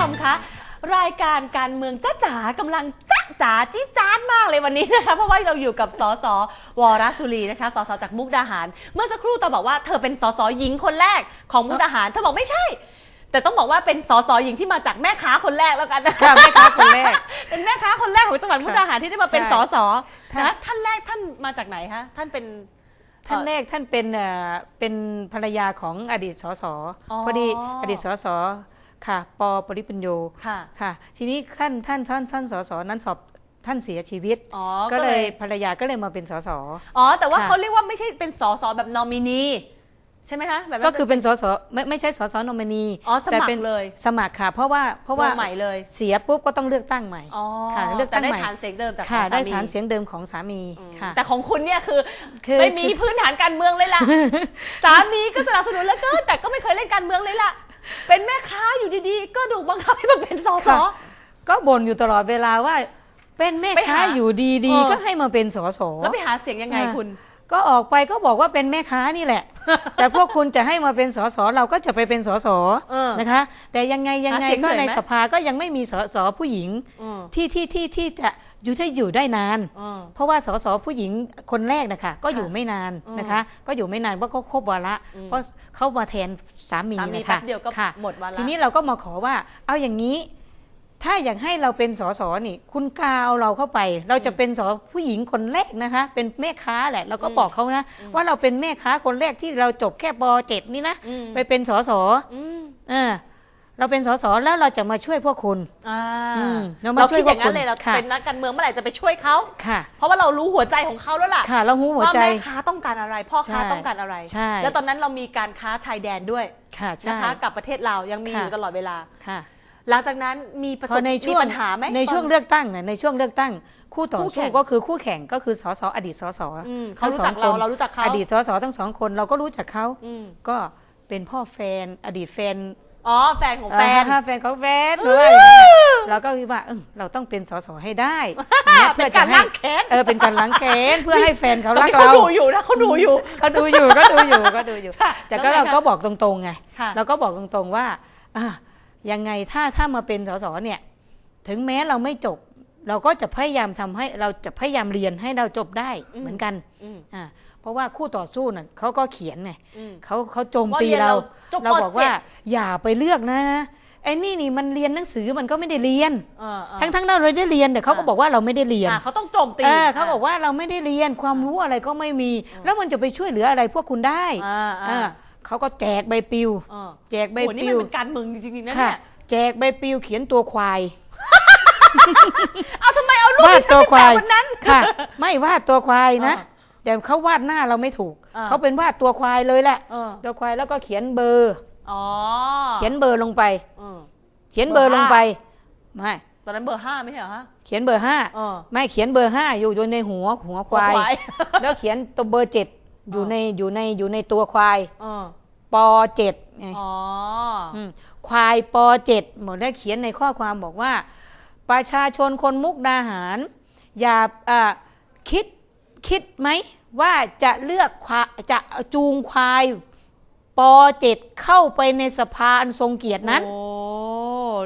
ชมคะรายการการเมืองจ้าจ๋ากำลังจ้าจ๋าจี้จ้านมากเลยวันนี้นะคะเพราะว่าเราอยู่กับสสวรสุรีนะคะสสจากมุกดาหาร เมื่อสักครู่ตอนบอกว่าเธอเป็นสสหญิงคนแรกของมุกดาหารเธอบอกไม่ใช่ แต่ต้องบอกว่าเป็นสสหญิงที่มาจากแม่ค้าคนแรกแล้วกันนะค่ะแม่ค้าคนแรก เป็นแม่ค้าคนแรกของจังหวัดมุกดาหารที่ได้มาเป็นใช่สสค่ะนะท่านแรกท่านมาจากไหนคะท่านเป็นท่านแรกท่านเป็นเอ่อเป็นภรรยาของอดีตสสอ๋อพอดีอดีตสส ค่ะ ปอปริปัญโยค่ะ ค่ะ ทีนี้ท่านท่านท่านท่านสสนั้นสอบท่านเสียชีวิต อ๋อก็เลยภรรยาก็เลยมาเป็นสส อ๋อ แต่ว่าค่ะ เขาเรียกว่าไม่ใช่เป็นสสแบบนอมินี ใช่ไหมคะแบบนั้นก็คือเป็นสสไม่ไม่ใช่สสนอมินีอ๋อสมัครแต่เป็นเลยสมัครค่ะ เพราะว่าเพราะว่าลงใหม่เลยเสียปุ๊บก็ต้องเลือกตั้งใหม่ อ๋อค่ะเลือกตั้งแต่ได้ใหม่ฐานเสียงเดิมจากค่ะ ของได้สมีฐานเสียงเดิมของสามีอืมค่ะ แต่ของคุณเนี่ยคือคือไม่มีพื้นฐานการเมืองเลยล่ะ สามีก็สนับสนุนแล้วก็แต่ก็ไม่เคยเล่นการเมืองเลยล่ะ เป็นแม่ค้าอยู่ดีๆ ก็ถูกบังคับให้มาเป็นสส ค่ะ ก็บ่นอยู่ตลอดเวลาว่า เป็นแม่ไปหาค้าอยู่ดีเออ ๆก็ให้มาเป็นสส แล้วไปหาเสียงยังไงอ่า คุณ ก็ออกไปก็บอกว่าเป็นแม่ค้านี่แหละ แต่พวกคุณจะให้มาเป็นสสเราก็จะไปเป็นสสเออนะคะ แต่ยังไงยังไงหาเสียงก็เหนื่อยในไหมสภาก็ยังไม่มีสสผู้หญิงอืมที่ที่ที่ที่จะอยู่ที่อยู่ได้นานอืมเพราะว่าสสผู้หญิงคนแรกนะคะก็อยู่ไม่นานอืมนะคะ ก็อยู่ไม่นานเพราะเขาครบวาระอืมเพราะเขามาแทนสามีสามีนะแป๊คะบเดียวก็ค่ะหมดวาระทีนี้เราก็มาขอว่าเอาอย่างนี้ ถ้าอยากให้เราเป็นสสนี่ คุณกาเอาเราเข้าไป เราจะเป็นสผู้หญิงคนแรกนะคะ เป็นแม่ค้าแหละ เราก็บอกเขานะว่าเราเป็นแม่ค้าคนแรกที่เราจบแค่ปเจ็ดนี่นะอืมไปเป็นสสอืมเออเราเป็นสสแล้วเราจะมาช่วยพวกคุณอ่าอืมเรามาเราช่วยคิดอย่างนั้นพวกคุณเลยเราค่ะเป็นนักการเมืองเมื่อไหร่จะไปช่วยเขาค่ะ เพราะว่าเรารู้หัวใจของเขาแล้วล่ะ ค่ะ เราหูหัวใจว่าแม่ค้าต้องการอะไร พ่อค้าใช่ต้องการอะไรใช่แล้วตอนนั้นเรามีการค้าชายแดนด้วยค่ะใช่นะคะกับประเทศเรายังมีอค่ะยู่ตลอดเวลาค่ะ หลังจากนั้นมีประพสอบในช่วงมีปัญหาไหมในช่วงตอ เลือกตั้งเนี่ยในช่วงเลือกตั้ง คู่ต่อคู่แข่สู้งก็คือคู่แข่งก็คือสสอดีตสสอืมเขารู้จักทั้งสองเราคนเรารู้จักเขา อดีตสสทั้งสองคนเราก็รู้จักเขาอืมก็เป็นพ่อแฟน อดีตแฟนอ๋อแฟนของแฟน อ่าแฟนของแฟนด้วยเราก็คิดว่าเออเราต้องเป็นสสให้ได้อย่างเงี้ยเป็นจะการให้ล้างแค้น เออเป็นการล้างแค้นเพื่อให้แฟนเขารักแต่เขาเราดูอยู่นะเขาดูอยู่ ก็ดูอยู่ก็ดูอยู่ก็ดูอยู่ ค่ะแต่ก็แล้วไงเราคะก็บอกตรงๆไงค่ะเราก็บอกตรงๆว่าอะ ยังไงถ้าถ้ามาเป็นสสเนี่ย ถึงแม้เราไม่จบ เราก็จะพยายามทำให้เราจะพยายามเรียนให้เราจบได้เหมือนกันอืมอ่าเพราะว่าคู่ต่อสู้น่ะเขาก็เขียนไงอืมเขาเขาโจมว่าตีเรียนเรา เราจบเราปบอกว่าเจ็ดอย่าไปเลือกนะไอ้นี่นี่มันเรียนหนังสือมันก็ไม่ได้เรียนเออเออทั้งทั้งเราได้เรียนแต่เขาก็อ่าบอกว่าเราไม่ได้เรียนอ่าเขาต้องโจมตีเออเขาบอกว่าเราไม่ได้เรียนความรู้อะไรก็ไม่มี แล้วมันจะไปช่วยเหลืออะไรพวกคุณได้อ่า เออ่าอเขาก็แจกใบปลิว เออแจกใบโหปนี่ลิมันวเป็นการเมืองจริงๆนะค่ะ เนี่ยแจกใบปลิวเขียนตัวควาย เอาทำไมเอารูปวาดที่ฉันตัวไปควายแปะวันนั้น ค่ะ ไม่วาดตัวควายนะ อ่าแต่เขาวาดหน้าเราไม่ถูก อ่า เขาเป็นวาดตัวควายเลยแหละ เออตัวควายแล้วก็เขียนเบอร์ อ๋อเขียนเบอร์ลงไป เออ เขียนเบอร์เบอร์ลงห้า ไป ไม่ ตอนนั้นเบอร์ห้าไม่ใช่เหรอฮะเขียนเบอร์ห้า เออไม่เขียนเบอร์ห้าอยู่อยู่ในหัวหัวควายควายแล้วเขียนตัวเบอร์เจ็ด อยู่อ่าในอยู่ในอยู่ในตัวควายเออปอเจ็ดไงอ๋ออมควายปอเจ็ดหมดได้เขียนในข้อความบอกว่า ประชาชนคนมุกดาหาร อย่าอ่าคิดคิดไหมว่าจะเลือกควาจะจูงควายปอเจ็ดเข้าไปในสภาอันทรงเกียรตินั้น โอ้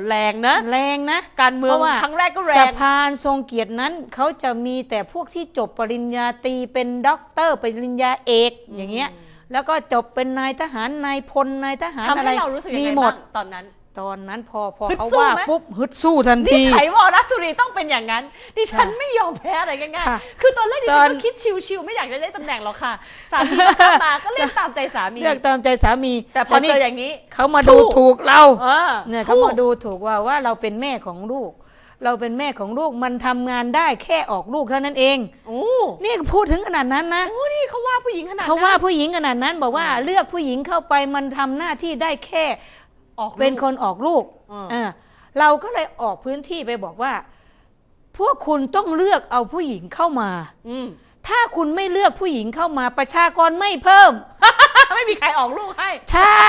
แรงนะ แรงนะการเมืองพาะว่าครั้งแรกก็แรสงภาอันทรงเกียรตินั้นเขาจะมีแต่พวกที่จบปริญญาตรีเป็นด็อกเตอร์ปริญญาเอกอย่างเงี้ยแล้วก็จบเป็นนายทหารนายพลนายทหารทำอะไรให้เรารู้สึกยังมีไงหมบ้าดงตอนนั้นตอนนั้นพอพอฮึดเขาสู้ว่าไหมปุ๊บฮึดสู้ทันนิทีสัยวรัสุรีต้องเป็นอย่างนั้น ดิฉันค่ะไม่ยอมแพ้อะไรง่ายค่ะๆคือตอนแรกดิตฉัอนนก็คิดชิวๆไม่อยากจะได้ตำแหน่งหรอกค่ะ สามีก็เข้ามาก็เล่นตามใจ สามี เลือกตามใจสามีแต่พอนี้เจออย่างนี้เขามาดูสู้ถูกเราเออเนี่ยเขาสู้มาดูถูกว่าว่าเราเป็นแม่ของลูก เราเป็นแม่ของลูกมันทำงานได้แค่ออกลูกเท่านั้นเองโอ้นี่พูดถึงขนาดนั้นนะโหนี่เขาว่าผู้หญิงขนาดเขาว่านั้นผู้หญิงขนาดนั้นบอกว่าอืมเลือกผู้หญิงเข้าไปมันทำหน้าที่ได้แค่ออกลูกเป็นคนออกลูกอืมเออเราก็เลยออกพื้นที่ไปบอกว่า พวกคุณต้องเลือกเอาผู้หญิงเข้ามา อืมถ้าคุณไม่เลือกผู้หญิงเข้ามาประชากรไม่เพิ่ม ไม่มีใครออกลูกให้ ใช่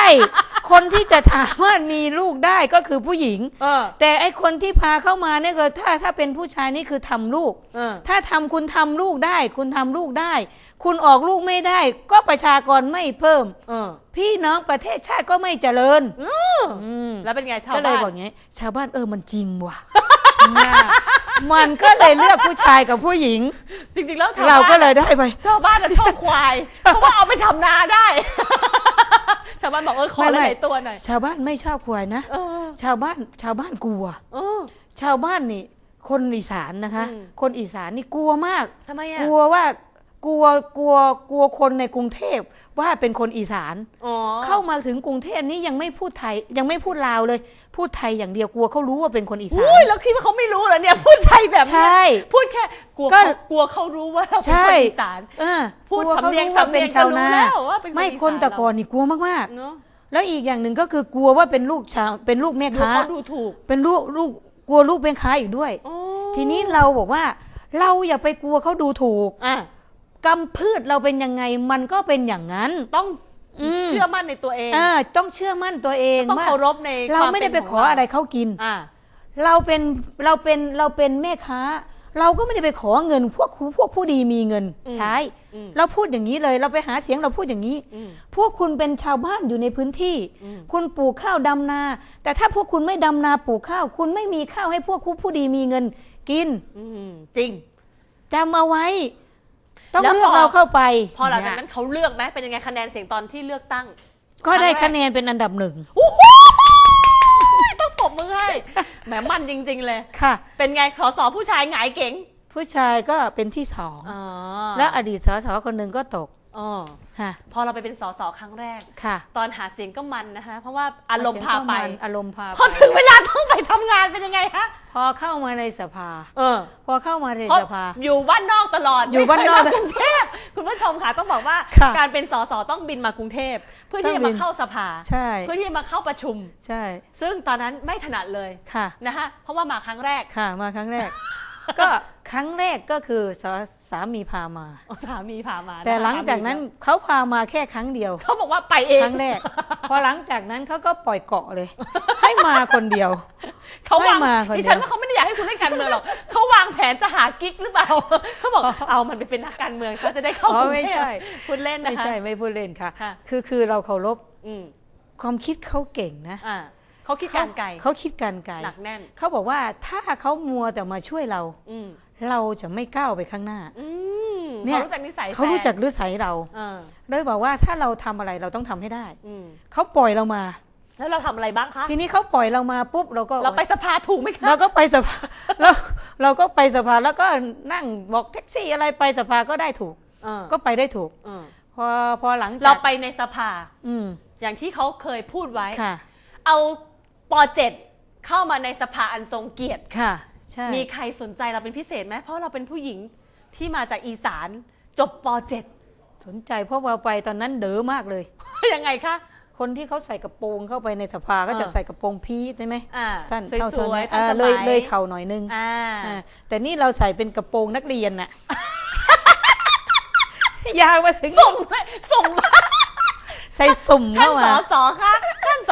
คนที่จะสามารถมีลูกได้ก็คือผู้หญิง เออ แต่ไอคนที่พาเข้ามาเนี่ยคือถ้าถ้าเป็นผู้ชายนี่คือทำลูก เออ ถ้าทำคุณทำลูกได้ คุณทำลูกได้ คุณออกลูกไม่ได้ ก็ประชากรไม่เพิ่ม เออพี่น้องประเทศชาติก็ไม่เจริญอืม อืมแล้วเป็นไงชาวก็เลยบ้านบอกอย่างนี้ ชาวบ้านเออมันจริงว่ะน่า มันก็เลยเลือกผู้ชายกับผู้หญิง จริงๆแล้วชาวเราบ้านก็เลยได้ไป ชาวบ้านอะชอบควาย เพราะว่าเอาไปทำนาได้ ชาวบ้านบอกเออขอไม่หไม่ ลายๆตัวหน่อยชาวบ้านไม่ชอบควายนะ เออชาวบ้านชาวบ้านกลัว เออ ชาวบ้านนี่ คนอีสานนะคะ อืม คนอีสานนี่กลัวมาก ทำไมกอะลัวว่า กลัวกลัวกลัวคนในกรุงเทพว่าเป็นคนอีสานอ๋อเข้ามาถึงกรุงเทพนี่ยังไม่พูดไทยยังไม่พูดลาวเลย พูดไทยอย่างเดียวกลัวเขารู้ว่าเป็นคนอีสานอุ้ยแล้วคิดว่าเขาไม่รู้เหรอเนี่ยพูดไทยแบบเนี้ใช่ยพูดแค่กลัวก็เขากลัวเขารู้ว่าเราเป็นใช่คนอีสานเออพูดกลัวเขาสำเนียงรู้ว่าสำเนีเป็ยนงชาวก็รู้นาแล้วว่าเป็นคนไม่อีสานคนแต่ก่อนนี่กลัวมากเนาะๆแล้วอีกอย่างหนึ่งก็คือกลัวว่าเป็นลูกชาวเป็นลูกแม่ดูค้าเขาดูถูกเป็นลูกลูกกลัวลูกเป็นค้าอีกด้วยอ๋อทีนี้เราบอกว่าเราอย่าไปกลัวเขาดูถูกอะ กำพืชเราเป็นยังไงมันก็เป็นอย่างนั้นต้องอืมเชื่อมั่นในตัวเองเออต้องเชื่อมั่นตัวเองต้องว่าเคารพในเราควไม่ได้ไปนขออะไรเขากินอะเราเป็นเราเป็นเราเป็นแม่ค้า เราก็ไม่ได้ไปขอเงินพวกพวกผู้ดีมีเงินใช้อืมเราพูดอย่างนี้เลย เราไปหาเสียงเราพูดอย่างนี้อืมพวกคุณเป็นชาวบ้านอยู่ในพื้นที่อืมคุณปลูกข้าวดำนา แต่ถ้าพวกคุณไม่ดำนาปลูกข้าว คุณไม่มีข้าวให้พวกผู้ดีมีเงิน กินอืมจริงจำเอาไว้ ต้องแล้วเลือกพอเราเข้าไปพอหลังจากเยนั้นเขาเลือกไหมเป็นยังไงคะแนนเสียงตอนที่เลือกตั้ง ก็ได้ครั้งแรกคะแนนเป็นอันดับหนึ่ง โอ้โหต้องปรบมือให้แหมมันจริง ๆ เลย ค่ะ เป็นไงสอสอผู้ชายหงายเก๋งผู้ชายก็เป็นที่สอง อ๋อ แล้วอดีตสสคนหนึ่งก็ตก อ๋อค่ะ พอเราไปเป็นสอสอครั้งแรก ค่ะ ตอนหาเสียงก็มันนะคะ เพราะว่าอารมณ์พาไป อารมณ์พาพอถึงเวลาต้องไปทำงานเป็นยังไงคะพอเข้ามาในสภา เออ พอเข้ามาในเพราะสภา อยู่บ้านนอกตลอด อยู่บ้านนอกไม่เคยมกรุงเทพคุณผู้ชมค่ะต้องบอกว่าค่ะการเป็นสสต้องบินมากรุงเทพ เพื่อที่ต้จะองบิมานเข้าสภา ใช่ เพื่อที่จะมาเข้าประชุม ใช่ ซึ่งตอนนั้นไม่ถนัดเลย ค่ะ นะคะเพราะว่ามาครั้งแรก ค่ะ มาครั้งแรก ก็ครั้งแรกก็คือสสามีพามาสามีพามานะคะแต่หลังจากนั้นสมีเขาพามาแค่ครั้งเดียว เขาบอกว่าไปเองครั้งแรก พอหลังจากนั้นเขาก็ปล่อยเกาะเลย ให้มาคนเดียว เขาวางให้มาคนเดียว ดิฉันว่าเขาไม่ได้อยากให้คุณเล่นการเมืองหรอกเขาวางแผนจะหากิ๊กหรือเปล่าเขาบอกเอามันไปเป็นนักการเมืองเขาจะได้เข้าอ๋กอรุงไม่เทพใช่คุณเล่นนะคะไม่ใช่ไม่พูดเล่นค่ะ ค่ะ คือคือเราเคารพอืมความคิดเขาเก่งนะ อ่า เขาคิดการไกลเขาคิดการไกลหนักแน่นเขาบอกว่าถ้าเขามัวแต่มาช่วยเราอืมเราจะไม่ก้าวไปข้างหน้าอืมเนี่ยเขารู้จักนิสัยเขารู้จักแฟนนิสัยเราเออเลยบอกว่าถ้าเราทำอะไรเราต้องทำให้ได้อืมเขาปล่อยเรามา แล้วเราทำอะไรบ้างคะทีนี้เขาปล่อยเรามาปุ๊บเราก็เราไปสภาถูกไหมคะเราก็ไปสภาแล้วเราก็ไปสภาแล้วก็นั่งบอกแท็กซี่อะไรไปสภาก็ได้ถูกเออก็ไปได้ถูกเออพอพอหลังจากเราไปในสภา อืมอย่างที่เขาเคยพูดไว้ค่ะเอา ปเจ็ดเข้ามาในสภาอันทรงเกียรติ ค่ะ ใช่ มีใครสนใจเราเป็นพิเศษไหมเพราะเราเป็นผู้หญิงที่มาจากอีสานจบปเจ็ดสนใจเพราะว่าไปตอนนั้นเด๋อมากเลย ยังไงคะ คนที่เขาใส่กระโปรงเข้าไปในสภาก็จะเออ ใส่กระโปรงพีชใช่ไหมอ่าสั้นสวยเท่าๆเท่านี้ทันอ่าสเลมัยเลยเข่าหน่อยนึงอ่าอ่าแต่นี่เราใส่เป็นกระโปรงนักเรียนน่ะ ยาวมาถึงส่งไหมส่งมาใส่สุ่มท่านเข้าสอมาสอคะท่าน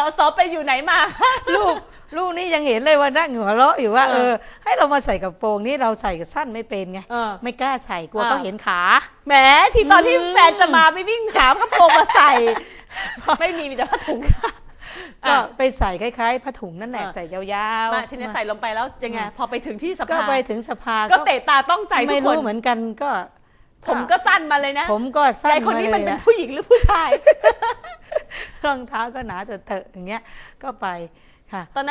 สอสอไปอยู่ไหนมาคะลูกลูกนี่ยังเห็นเลยว่านั่งหัวเราะอยู่ว่าเอเอออให้เรามาใส่กระโปรงนี่เราใส่สั้นไม่เป็นไงเออไม่กล้าใส่กลัวอ่าเขาเห็นขาแหมที่ตอนที่อืมแฟนจะมาไปวิ่งหากระโปรงมาใส่ไม่มีมีแต่ผ้าถุงก็อะไปใส่คล้ายๆผ้าถุงนั่นแหละอ่าใส่ยาวๆมาทีนี้ใส่ลงไปแล้วยังไงอะพอไปถึงที่สก็ภาไปถึงสภาก็เตะตาต้องใจทุไม่กครู้นเหมือนกันก็ ผมก็สั้นมาเลยนะ ผมก็สั้นยายคนมานี้เลมันยเป็นนะผู้หญิงหรือผู้ชาย รองเท้าก็หนาเถอะอย่างเงี้ยก็ไปค่ะตอนนั้